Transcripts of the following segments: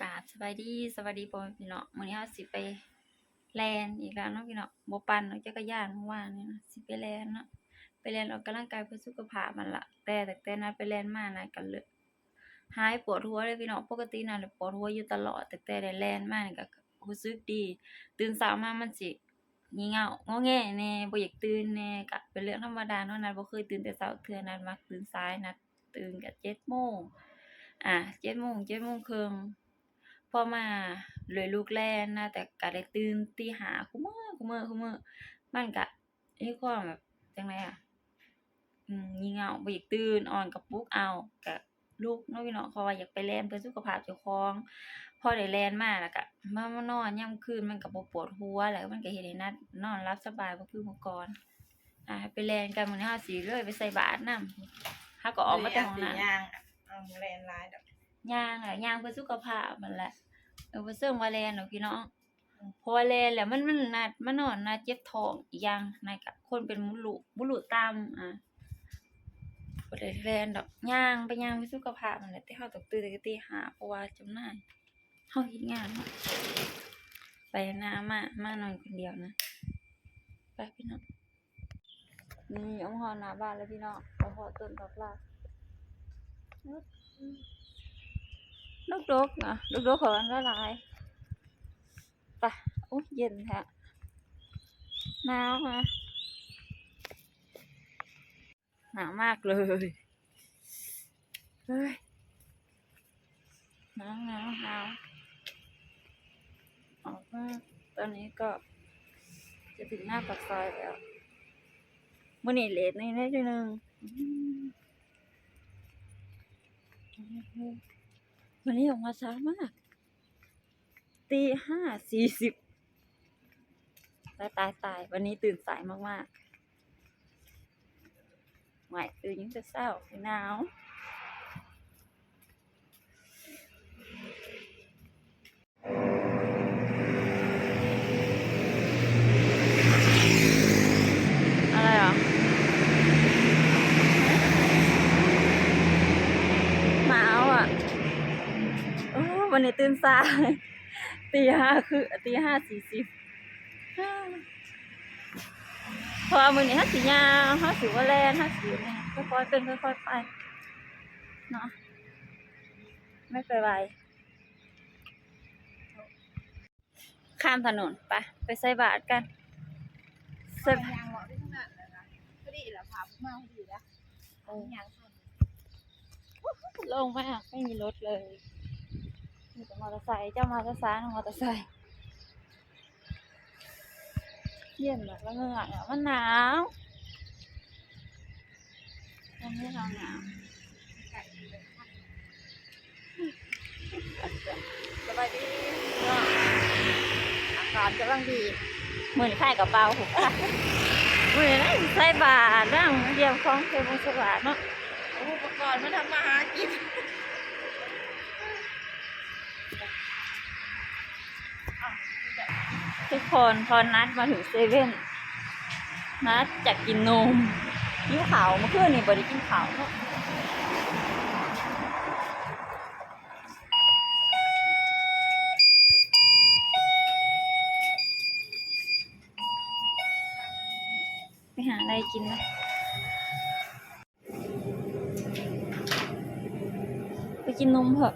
กราบสบายดีสวัสดีพ่อพี่น้องมื้อนี้เฮาสิไปแลนอีกแล้วเนาะพี่เน้องบ่ปั่นเนาะจักรยานเมื่อวานนี่นะสิไปแลนเนาะไปแลนออกกำลังกายเพื่อสุขภาพมันละแต่แต่แต่นั้นไปแลนมานะก็เลยหายปวดหัวเลยพี่เน้องปกตินะปวดหัวอยู่ตลอดแต่แต่ได้แลนมานี่ก็รู้สึกดี ตื่นเช้ามามันสิงี่เง่างอแงแน่บ่อยากตื่นแน่ก็เป็นเรื่องธรรมดาเนาะนัดบ่เคยตื่นแต่เช้าเทื่อนัดมักตื่นสายนัดตื่นก็7:00นอ่า7:00น7:30น พอมาเลยลุกแล่นนะแต่ก็ได้ตื่นตีห้าคุมื้อคุมื้อคุมื้อมันก็มีความแบบจั่งใดอะอืมงี่เง่าบ่อยากตื่นอ่อนก็ปลุกเอาก็ลุกเนาะพี่น้องเพราะว่าอยากไปแล่นเพื่อสุขภาพเจ้าของพอได้แล่นมาแล้วก็มามานอนยามคืนมันก็บ่ปวดหัวแล้วมันก็เฮ็ดให้นัดนอนหลับสบายบ่คือเมื่อก่อนอ่าไปแล่นกันมื้อนี้เฮาสิเลยไปใส่บาตรนำเฮาก็ออกมาแต่ห้องน้ำย่างอะเอาแลนลายดอกย่างอะย่างเพื่อสุขภาพมันแหละ เออบ่เชิงว่าแล่นดอกพี่น้องพราะว่าแลนแล้วมันมันน่ามันนอนน่าเจ็บท้องอีกอย่างนะก็คนเป็นมุลุมุลุต่ำอ่าบ่ได้แลนดอกย่างไปย่างเพื่สุขภาพนั่นแหละแต่เฮาต้องตื่นแต่ตีห้าเพราะว่าจำหน่ายเฮาเฮ็ดงานเนาะไปหน้ามามานอนคนเดียวนะไปพี่น้องนี่อมาฮอหน้าบ้านแล้วพี่น้องไปฮอดต้นดอกลา ลูกดกนะลูกดกของมันละลายไปโอ้ยเย็นแท้หนาวมาหนาวมากเลยเฮ้ยหนาวหนาวหนาวออกมาตอนนี้ก็จะถึงหน้าปากซอยแล้วมื่อนี้เลทนี่ได้ด้วยนึง วันนี้ออกมาช้ามาก ตีห้าสี่สิบตายตายตายวันนี้ตื่นสายมากๆไหวตื่นยังจะเศร้าหนาว อะไรอะหนาวอะโอ้ วันนี้ตื่นสายตีห้าคือตีห้าสี่สิบพอมือนี้ห้าสียาวห้าสีว่าแลนห้าสีเนี่ยค่อยๆเป็นค่อยๆไปเนาะไม่ไปไวข้ามถนนไปไปใส่บาทกันใส่ยางเหมาะที่ขนาดนั้นนะพอดีแล้วพาพวกมาพอดีแล้วยางสั่นโล่งมากไม่มีรถเลย มีแต่มอเตอร์ไซค์เจ้ามอเตอร์ไซค์มอเตอร์ไซค์เย็นแบบแล้วเหงื่อเนี่ยมันหนาวมันไม่เราหนาวสบายดีก็อากาศกำลังดีเหมือนไข่กระเป๋าหุบค่ะเหมือนใส่บาทนั่งเยี่ยมของเทวงสวัสดิ์เนาะอุปกรณ์มาทำมาหากิน ทุกคนพอนัดมาถึงเซเว่นนัดจะกินนมยิ้วขาวเมื่อคืนนี่บริกินขาวเนาะไปหาอะไรกินนะไปกินนมเถอะ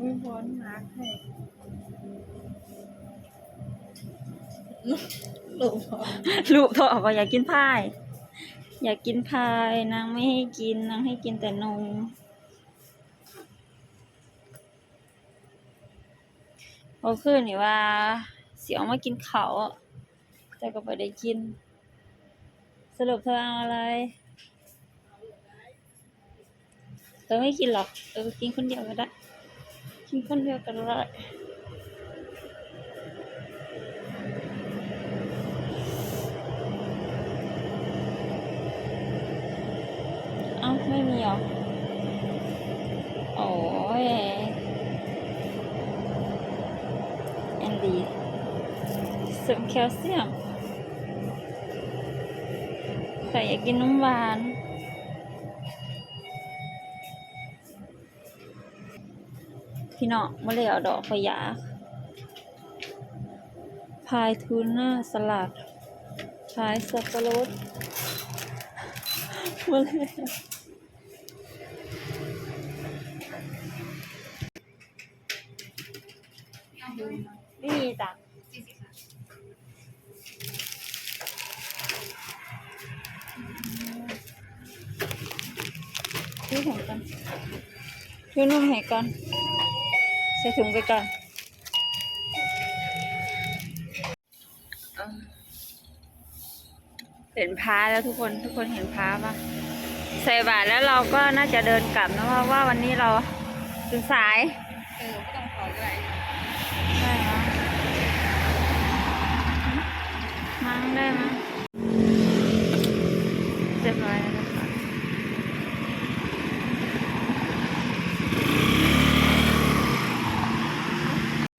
มีพรมาให้หลง พอลูกโทรออกว่าอยากกินพาย อยากกินพายนางไม่ให้กินนางให้กินแต่นมพอคืนนี่ว่า เสียงมากินเขาแต่ก็ไม่ได้กิน สรุปเธอเอาอะไรเธอไม่กินหรอกเออกินคนเดียวก็ได้กินคนเดียวก็ได้ เหรอ โอ้ยแอนดีเสริมแคลเซียมใครอยากกินนมหวานพี่น้องมาเลยเอาดอกพะยาพายทูน่าสลัดพายสับปะรดมาเลยไช่วยถุงกันช่วยนุ่มให้ก่อนใส่ถุงไปก่อนเห็นพาแล้วทุกคนทุกคนเห็นพาปะใส่บาตรแล้วเราก็น่าจะเดินกลับนะเพราะว่าวันนี้เราตื่นสายเออไม่ต้องขอด้วยได้ไหมมั้งได้มั้งเรียบร้อยแล้วนะคะ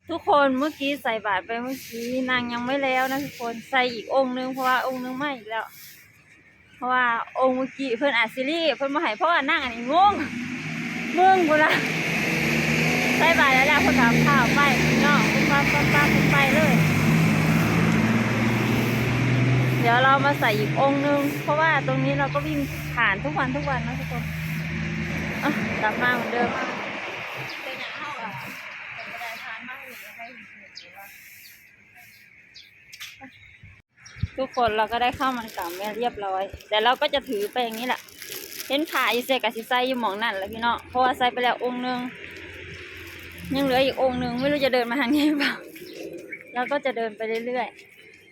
ทุก คนเมื่อกี้ใส่บาตรไปเมื่อกี้นางยังไม่แล้วนะทุกคนใส่อีกองค์นึงเพราะว่าองค์นึงไม่อีกแล้ว เพราะว่าองค์เมื่อกี้เพิ่อนอาซิลี่เพิ่อนมาให้เพราะว่านั่งอันนี้งงมืองกูละใส่บาตรแล้วแล้วเพิ่นถามข้าวไปเนาะเพิ่นปั๊บปั๊บปั๊บไปเลย เดี๋ยวเรามาใส่อีกองค์นึง เพราะว่าตรงนี้เราก็วิ่งผ่านทุกวันทุกวันนะทุกคนอะกลับมาเหมือนเดิมเป็นอย่างเท่าอะ ป็นกระดาษทานมากเลยให้เห็นว่าทุกคนเราก็ได้ข้าวมันไก่แม่เรียบร้อย แต่เราก็จะถือไปอย่างนี้แหละ เห็นขาอยู่เซกับสิไซอยู่หมองนั่นแหละพี่เนาะเพราะว่าใส่ไปแล้วองค์นึงยังเหลืออีกองค์นึงไม่รู้จะเดินมาทางนี้หรือเปล่าเราก็จะเดินไปเรื่อย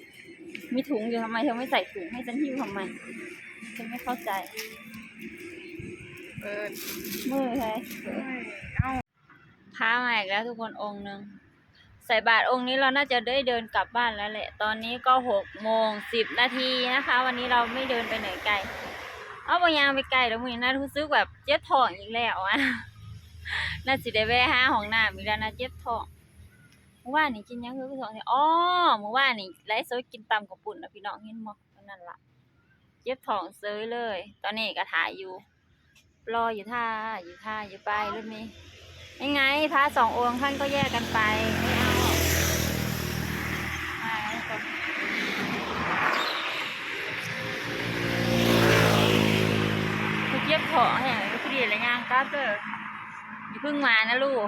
ๆ มีถุงอยู่ทำไมเธอไม่ใส่ถุงให้ฉันหิ้วทำไมฉันไม่เข้าใจ เปิดมือใช่้ามาอีกแล้วทุกคนองค์หนึ่งใส่บาตรองค์นี้เราน่าจะได้เดินกลับบ้านแล้วแหละ ตอนนี้ก็หกโมงสิบนาทีนะคะ วันนี้เราไม่เดินไปไหนไกล เอาบางอย่างไปไกลแล้วมือน่ารู้สึกแบบเจ็บท้องอีกแล้วอะน่าสิได้แวะหาห้องน้ำอีแล้วนะเจ็บท้องเมื่อวานนี่กินยังคือสองเนี่ยอ๋อเมื่อวานนี่ไลฟ์สดกินตำกับปุ่นนะพี่น้องเห็นมั้นั่นละเจ็บท้องเซยเลย ตอนนี้ก็ถ่ายอยู่รออยู่ท่าอยู่ท่าอยู่ไปรถเมย์ ยังไงพระสององค์ท่านก็แยกกันไปไม่เอามาแล้วก่อนคุณเย็บของอย่งคุณดีอะไรย่างก้าเตอร์อย่าเพิ่งมานะลูก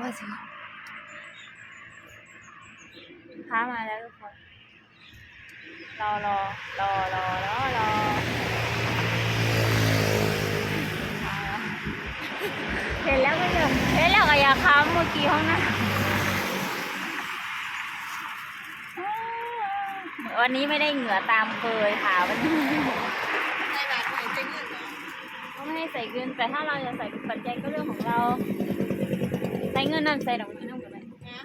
พระมาแล้วทุกคนรอรอรอรอรอรอมาแล้ว เห็นแล้วก็ยังเห็ นแล้วก็อยากค้ำเมื่อกี้ห้องน้ำวันนี้ไม่ได้เหงื่อตามเคยค่ะวันนี้ในบาทเห็นเป็นเงินเหรอก็ไม่ให้ใส่เงินแต่ถ้าเราจะใส่ปัจจัยก็เรื่องของเรา ใส่เงินนั่นใส่ดอกไม้นั่นก็ได้นะ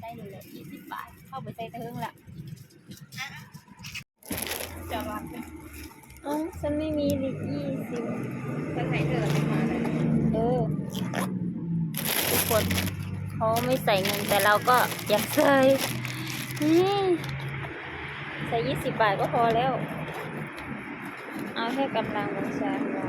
ใส่เลยยี่สิบบาท เข้าไปใส่เติงละจะรับเป็นอ๋อฉันไม่มีลิยี่สิบคนไหนเธอเป็นมาเลยเออทุก คนเขาไม่ใส่เงินแต่เราก็อยากใส่ใส่ยี่สิบบาทก็พอแล้ว เอาแค่กำลังวังชาพอ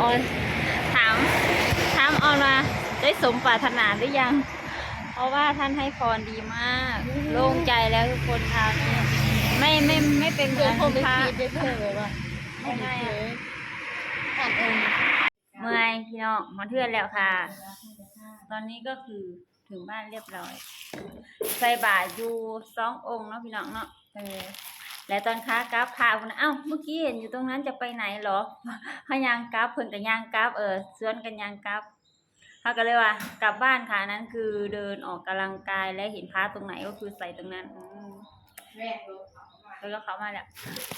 ออน ถาม ถามออนว่าได้สมปรารถนาหรือยัง เพราะว่าท่านให้พรดีมาก โล่งใจแล้วทุกคนคราวนี้ไม่ไม่ไม่เป็นเหมือนพระได้เธอเลยว่ะไม่ไม่อะผ่านเองเมื่อยพี่น้องมาเทื่อนแล้วค่ะ ตอนนี้ก็คือถึงบ้านเรียบร้อย ใส่บาตรอยู่สององค์เนาะพี่น้องเนาะเออ แล้วตอนค้ากราฟพาคนนะเอ้าเมื่อกี้เห็นอยู่ตรงนั้นจะไปไหนเหรอพยางกราฟเพิ่นกับยางกราฟเออสวนกันยางกราฟเขาก็เลยว่ากลับบ้านค่ะนั้นคือเดินออกกำลังกายและเห็นพระตรงไหนก็คือใส่ตรงนั้นอืมแม่รู้แล้วก็เขามาแล้ว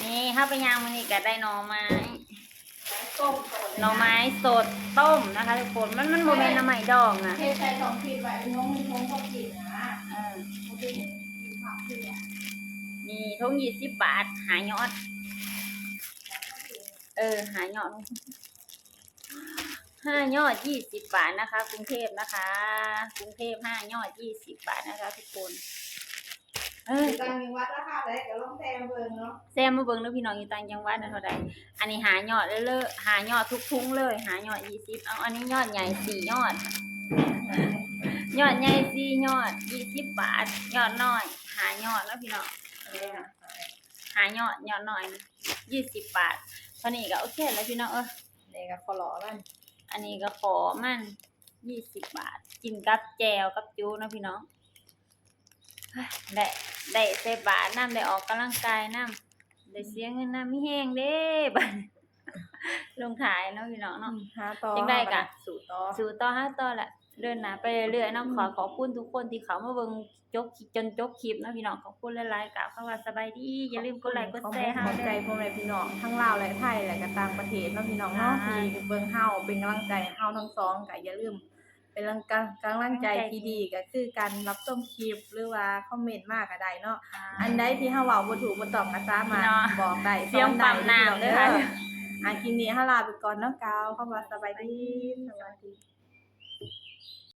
นี่เข้าไปยางมันนี่ก็ได้หนอไม้โตต้มก่อนเลยหน่อไม้สดต้มนะคะทุกคนมันมันโมเมนต์น้ำใหม่ดองอะเทใส่สองขีดไว้น้องน้องก็กินนะเออเขาเป็ นกินผักเพื่อมีทงยี่สิบบาท หายอด เออ หายอดห้ายอดยี่สิบบาทนะคะ กรุงเทพนะคะ กรุงเทพห้ายอดยี่สิบบาทนะคะ ทุกคนเออต่างจังหวัดราคาเลยก็ลองแซมเบิ่งเนาะแซมมาเบิ่งเด้อพี่น้องอยู่ต่างจังหวัดนะเท่าใดอันนี้หายอดเลยเลยหายอดทุกทุงเลย หายอดยี่สิบเอาอันนี้ยอดใหญ่สี่ยอด ยอดใหญ่สี่ยอดยี่สิบบาท ยอดน้อย หายอดแล้วพี่น้อง หายอดยอดน้อยยี่สิบบาทเท่านี้ก็โอเคแล้วพี่น้องเออนี่ก็ขอหล่อมันอันนี้ก็ขอมันยี่สิบบาท กินกับแจวกับจูเนาะพี่น้องเฮ้ยได้ได้เซบาทน้ำได้ออกกำลังกายน้ำได้เสียเงินน้ำไม่แห้งเด้บัดลงขายเนาะพี่น้องเนาะหาต่อจังได้กะสูตรต่อสู่ต่อห้าต่อแหละ เดินหน้าไปเรื่อยๆเนาะขอขอบคุณทุกคนที่เขามาเบิ่งจบคลิปจนจบคลิปเนาะพี่น้องขอบคุณหลายๆกับคำว่าสบายดีอย่าลืมกดไลค์กดแชร์ขให้อบใจด้วยพ่อแม่พี่น้องทั้งลาวและไทยและก็ต่างประเทศเนาะพี่น้องเนาะค่ะที่เบิ่งเฮาเป็นกำลังใจให้เฮาทั้งสองก็อย่าลืมเป็นกำลังกำลังใจที่ดีก็คือการรับชมคลิปหรือว่าคอมเมนต์มากก็ได้เนาะอันใดที่เฮาเว้าบ่ถูกบ่ต้องก็สามารถเนาะบอกได้เสียงปั๊มน้ำเด้อค่ะอันคลิปนี้เฮาลาไปก่อนเนาะกาวเข้ามาสบายดีสวัสดี